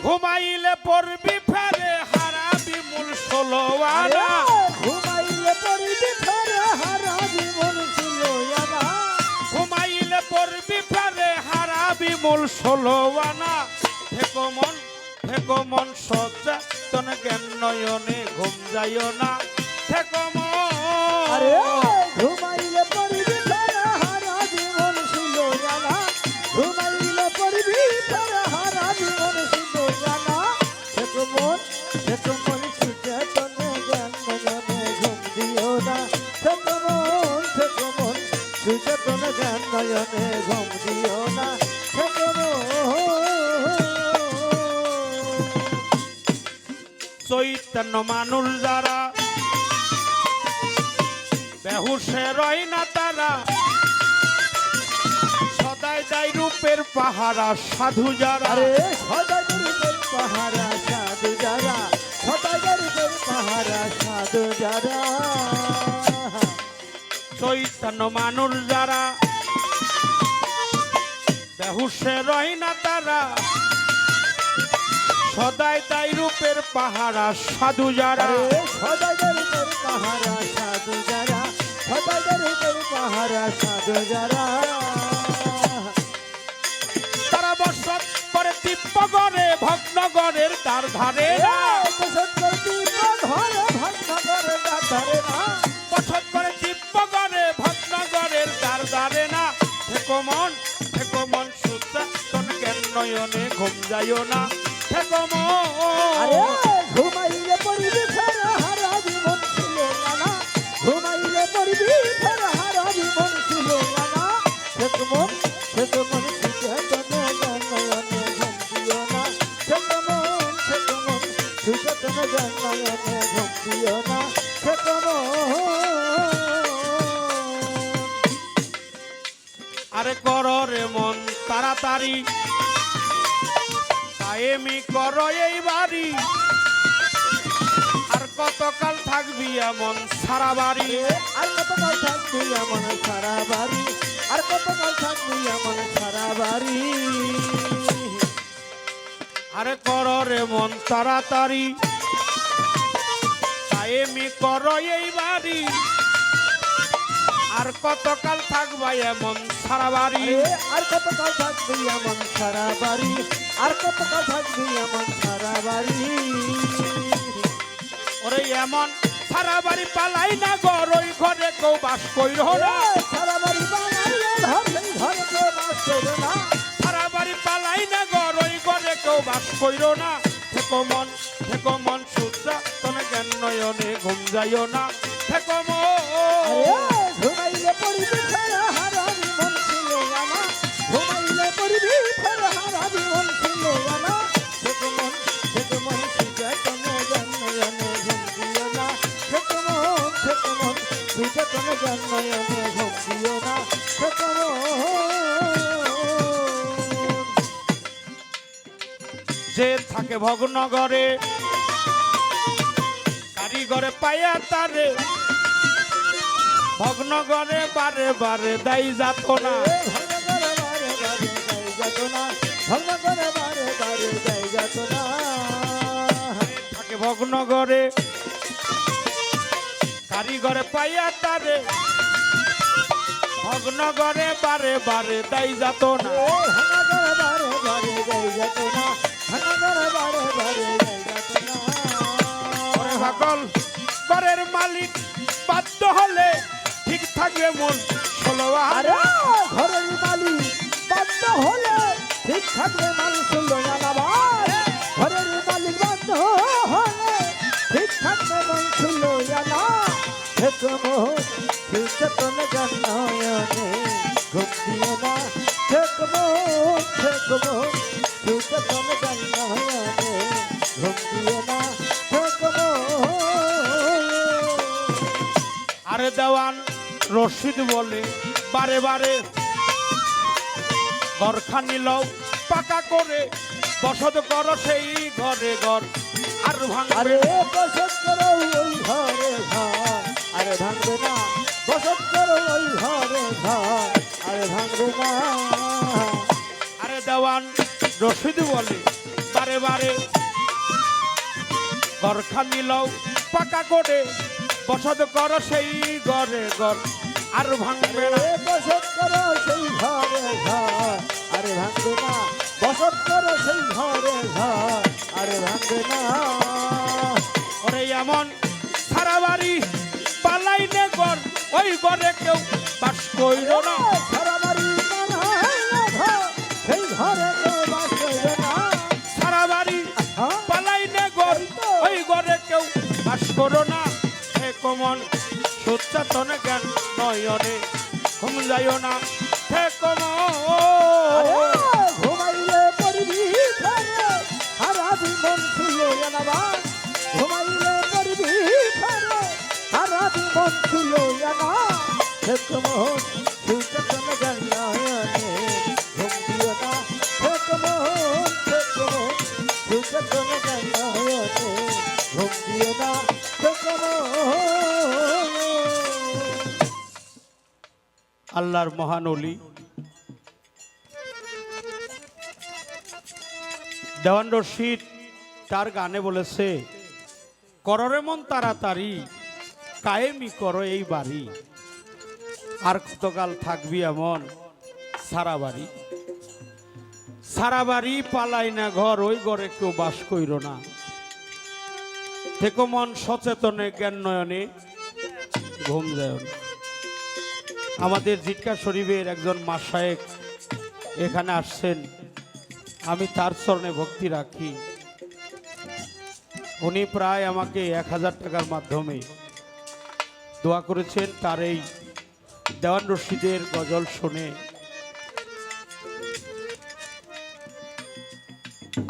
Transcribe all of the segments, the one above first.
ঘুমাইলে পড়বি ফেরে হারাবি মূল ষোলো আনা ঘুমাইলে পড়িবি ফেরে হারাবি মন ছিল জানা ঘুমাইলে পড়বি ফেরে হারাবি মূল ষোলো আনা থেকো মন থেকো মন সচেতন জ্ঞান নয়নে ঘুম যাইও না থেকো মন ঘুমাইলে পড়িবি নয়নে ঘুম দিও না চৈতন্য মানুষ যারা বেহুসে রয় না তারা সদাই দাই রূপের পাহারা সাধু যারা। সদাই গরিবের পাহারা সাধু যারা সদাই পাহারা সাধু যারা। চৈতন্য মানুষ যারা বেহুসে রয় না তারা। সদাই দাই রূপের পাহারা সাধু যারা। সদাই গরিবের পাহারা সাধু যারা। সদাই গরিবের পাহারা সাধু যারা। তারা বসত করে দিব্যগড়ে ভগ্নগরের তার ধারে। না নয়নে ঘুম যাইও না থেকো আরে ঘুমাইলে পড়িবি ফেরা হারা জীবন ছিল ঘুমাইলে ফেরা হারা জীবন ছিল না মন মন। আরে কর রে মন তাড়াতাড়ি। কায়েমি কর এই বাড়ি। আর কতকাল থাকবি এমন সারা বাড়ি? আর কত কাল থাকবি এমন সারা বাড়ি? আর কত কাল থাকবি এমন সারা বাড়ি? আরে কর রে মন তাড়াতাড়ি। কায়েমি কর এই বাড়ি। আর কতকাল থাকবা এমন সারা বাড়ি? আর কত কাল থাকবি এমন সারা বাড়ি? আর কত থাকবি এমন সারা বাড়ি? ওরে এমন সারা বাড়ি পালাই না গর ওই ঘরে কেউ বাস কইর না। সারা বাড়ি ঘর ঘরে কেউ বাস করবে না। সারা বাড়ি পালাই না গর ওই ঘরে কেউ বাস কইর না। থেকো মন থেকো মন সূর্য তনে জ্ঞান নয়নে ঘুম যাইও না। থেকো মন। ঘুমাইলে পড়িবি থাকে ভগ্নগরে। কারিগরে পায়া তারে। ভগ্নগরে বারে বারে দায়ী যাত না। থাকে ভগ্নগরে। কারিগরে পাইয়া তারে। ভগ্নগরে বারে বারে দায়ী যাত না। ওরে সকল ঘরের মালিক বাধ্য হলে ঠিক থাকবে মন। ষোলো ঘরের মালিক বাধ্য হলে ঠিক থাকবে মানুষ জানাবার ঘরের মালিক বাধ্য হলে ঠিক থাকবে মানুষ জানা থেকো সুচেতন জন্ময়নে দেওয়ান রশিদ বলে বারে বারে। ঘরখানি লও পাকা করে। বসত কর সেই ঘরে ঘর। আর ভাঙবে বসত করো ওই ঘরে ঘর। আরে ভাঙবে না। বসত করো ওই ঘরে ঘর। আরে ভাঙবে না। আরে দেওয়ান রশিদ বলে বারে বারে। ঘর খানি লও পাকা করে। বসত কর সেই ঘরে ঘর আর ভাঙবে না। বসত করো সেই ঘরে ঘর আরে ভাঙবে না। বসত করো সেই ঘরে ঘর আরে ভাঙবে না। ওরে এমন সারা বাড়ি পালাই নে ঘর ওই ঘরে কেউ বাস কইল না। সারা বাড়ি সেই ঘরে কেউ বাস করবে না। সারা বাড়ি হ্যাঁ? পালাই নে ঘর ওই ঘরে কেউ বাস করো না। কমন সচ্চাতন জ্ঞান নয়নে। ঘুম যাইও না হে কমন পড়বি সারা জীবন ছিল জানাবা ঘুমাইলে পড়বি সারা জীবন ছিল জানা শেখ মোহন সুচতন গণ্যনে ঘুম দিও না শেখ মোহন শেখ মোহন সুচতন গণ্যনে ঘুম আল্লাহর মহান অলি দেওয়ান রশিদ তার গানে বলেছে, কররে মন তাড়াতাড়ি কায়েমি করো এই বাড়ি। আর কতকাল থাকবি এমন সারা বাড়ি। সারা বাড়ি পালাই না ঘর, ওই ঘরে কেউ বাস কইর না। থেকো মন সচেতনে, জ্ঞান নয়নে ঘুম যায় আমাদের জিটকা শরীফের একজন মাসায়েক এখানে আসছেন। আমি তার চরণে ভক্তি রাখি। উনি প্রায় আমাকে এক হাজার টাকার মাধ্যমে দোয়া করেছেন তার এই দেওয়ান রশিদের গজল শুনে।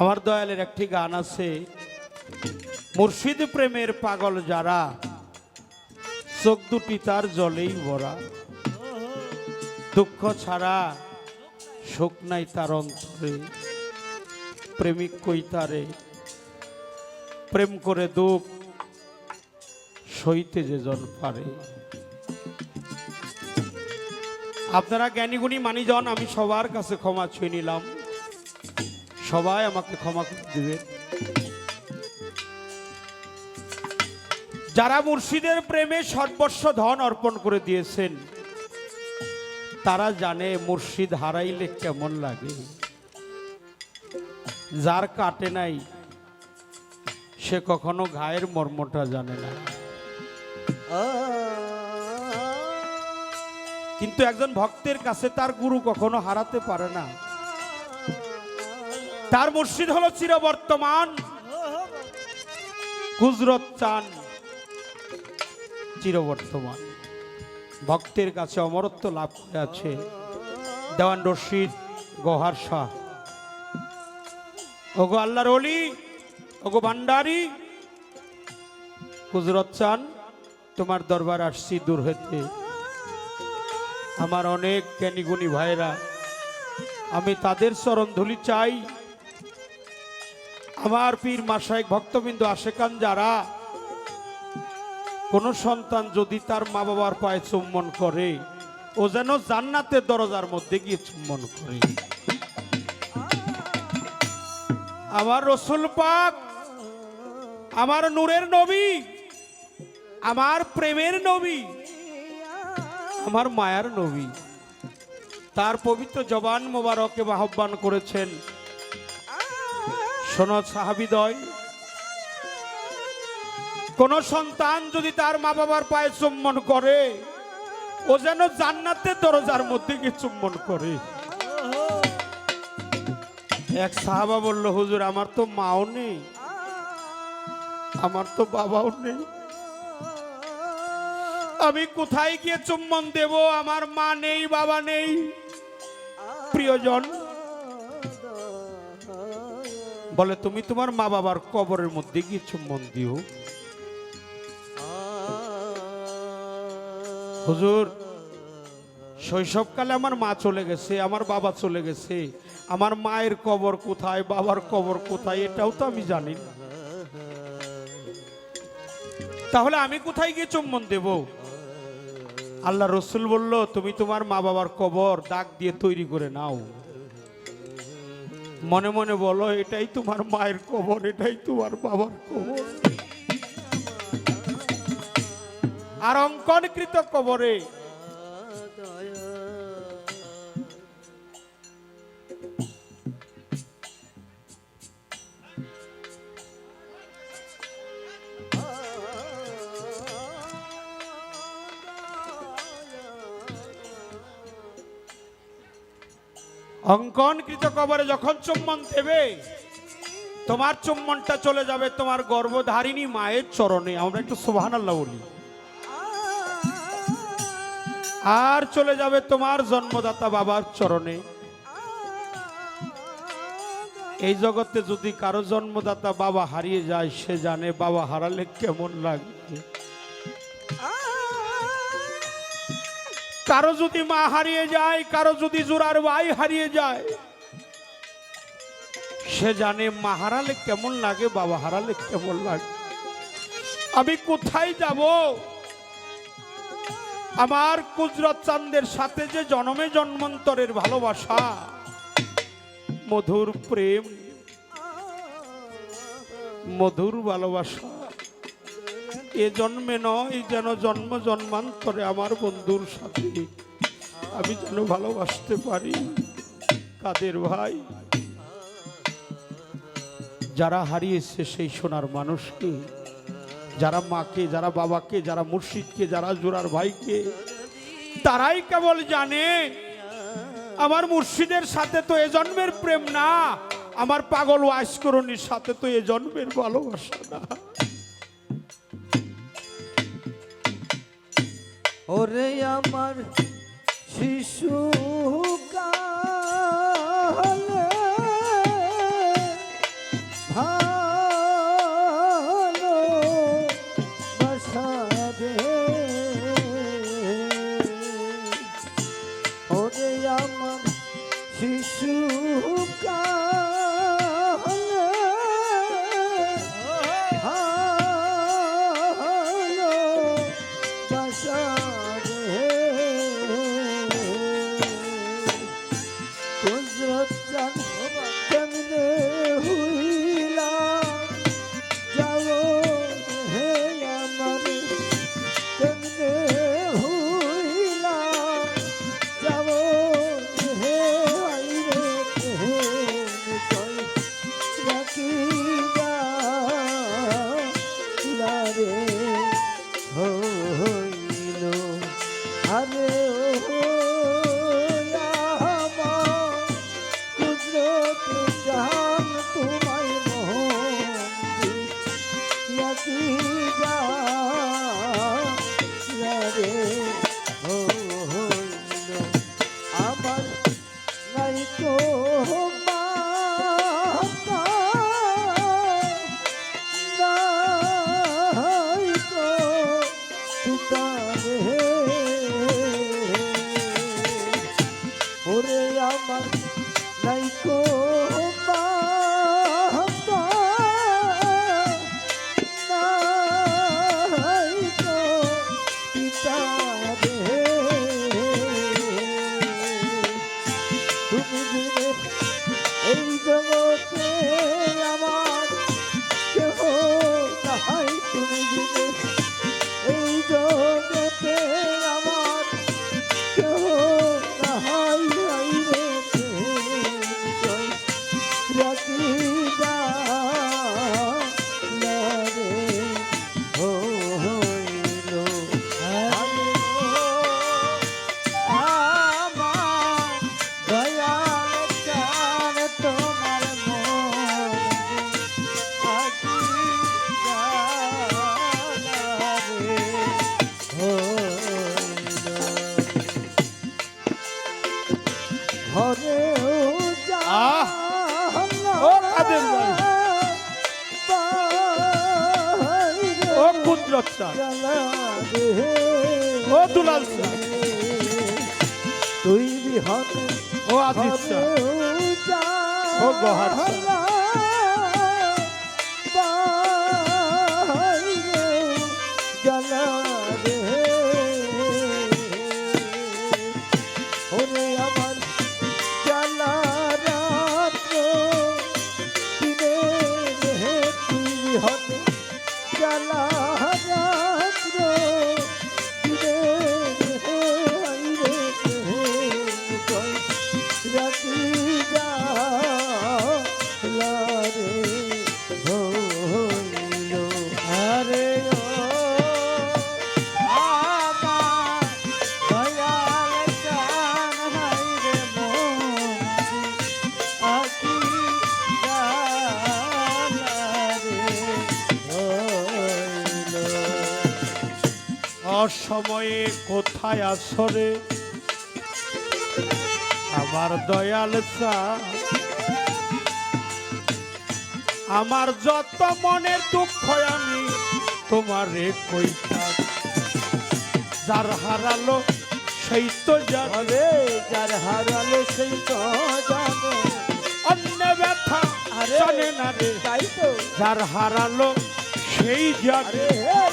আমার দয়ালের একটি গান আছে, মুর্শিদ প্রেমের পাগল যারা, চোখ দুটি তার জলেই ভরা। দুঃখ ছাড়া সুখ নাই তার অন্তরে। প্রেমিক কই তারে? প্রেম করে দুঃখ সইতে যে জন পারে। আপনারা জ্ঞানীগুণী মানি মানিজন, আমি সবার কাছে ক্ষমা ছুঁয়ে নিলাম। সবাই আমাকে ক্ষমা করে যারা মুর্শিদের প্রেমে সর্বস্ব ধন অর্পণ করে দিয়েছেন তারা জানে মুর্শিদ হারাইলে কেমন লাগে। যার কাটে নাই, সে কখনো ঘায়ের মর্মটা জানে না। কিন্তু একজন ভক্তের কাছে তার গুরু কখনো হারাতে পারে না। তার মুর্শিদ হলো চিরবর্তমান। কুজরত চান, চিরবর্তমান। ভক্তের কাছে অমরত্ব লাভ করে আছে। দেওয়ান রশিদ গোহার শাহ। ওগো আল্লাহর অলি ওগো ভান্ডারি কুজরত চান, তোমার দরবার আসছি দূর হইতে। আমার অনেক জ্ঞানীগুণী ভাইরা আমি তাদের চরণ ধুলি চাই। আমার পীর মাসায়ক ভক্তবিন্দু আশেকান যারা কোন সন্তান যদি তার মা বাবার পায়ে চুম্বন করে, ও যেন জান্নাতের দরজার মধ্যে গিয়ে চুম্বন করে। আমার রসুল পাক, আমার নূরের নবী, আমার প্রেমের নবী, আমার মায়ার নবী। তার পবিত্র জবান মোবারকে আহ্বান করেছেন, শোনো সাহাবিদয় কোন সন্তান যদি তার মা বাবার পায়ে চুম্বন করে, ও যেন জান্নাতের দরজার মধ্যে গিয়ে চুম্বন করে। এক সাহাবা বলল, হুজুর, আমার তো মাও নেই, আমার তো বাবাও নেই। আমি কোথায় গিয়ে চুম্বন দেব? আমার মা নেই, বাবা নেই। প্রিয়জন, বলে, তুমি তোমার মা বাবার কবরের মধ্যে গিয়ে চুম্বন দিও। হুজুর, শৈশবকালে আমার মা চলে গেছে, আমার বাবা চলে গেছে। আমার মায়ের কবর কোথায়, বাবার কবর কোথায়, এটাও তো আমি জানি না। তাহলে আমি কোথায় গিয়ে চুম্বন দেব? আল্লাহ রসুল বলল, তুমি তোমার মা বাবার কবর দাগ দিয়ে তৈরি করে নাও। মনে মনে বলো, এটাই তোমার মায়ের কবর, এটাই তোমার বাবার কবর। আর অঙ্কনকৃত কবরে। অঙ্কনকৃত কবরে যখন চুম্বন দেবে, তোমার চুম্বনটা চলে যাবে তোমার গর্ভধারিণী মায়ের চরণে। আমরা একটু সোহান আল্লাহ বলি। আর চলে যাবে তোমার জন্মদাতা বাবার চরণে। এই জগতে যদি কারও জন্মদাতা বাবা হারিয়ে যায়, সে জানে বাবা হারালে কেমন লাগবে। কারও যদি মা হারিয়ে যায়, কারও যদি জোড়ার ভাই হারিয়ে যায়, সে জানে মা হারালে কেমন লাগে, বাবা হারালে কেমন লাগে। আমি কোথায় যাব? আমার কুজরত চান্দের সাথে যে জনমে জন্মান্তরের ভালোবাসা, মধুর প্রেম, মধুর ভালোবাসা, এ জন্মে নয় যেন জন্ম জন্মান্তরে আমার বন্ধুর সাথে। আমি যেন ভালোবাসতে পারি কাদের ভাই। যারা হারিয়েছে সেই সোনার মানুষকে যারা মাকে, যারা বাবাকে, যারা মুর্শিদকে, যারা জোরার ভাইকে, তারাই কেবল জানে, আমার মুর্শিদের সাথে তো এ জন্মের প্রেম না, আমার পাগল ওয়াইসকরণীর সাথে তো এ জন্মের ভালোবাসা না। ওরে আমার শিশু কালে ও দুলাল তুই বিহন ও আদিত্য ও গহার। কোথায় আসরে আমার দয়াল আমার যত মনের দুঃখ আমি তোমারে কইতা যার হারালো সেই তো জানে। যার হারালে সেই তো জানে। অন্য ব্যথা আরে। জানে না রে। তাই তো। যার হারালো সেই জানে। আরে হে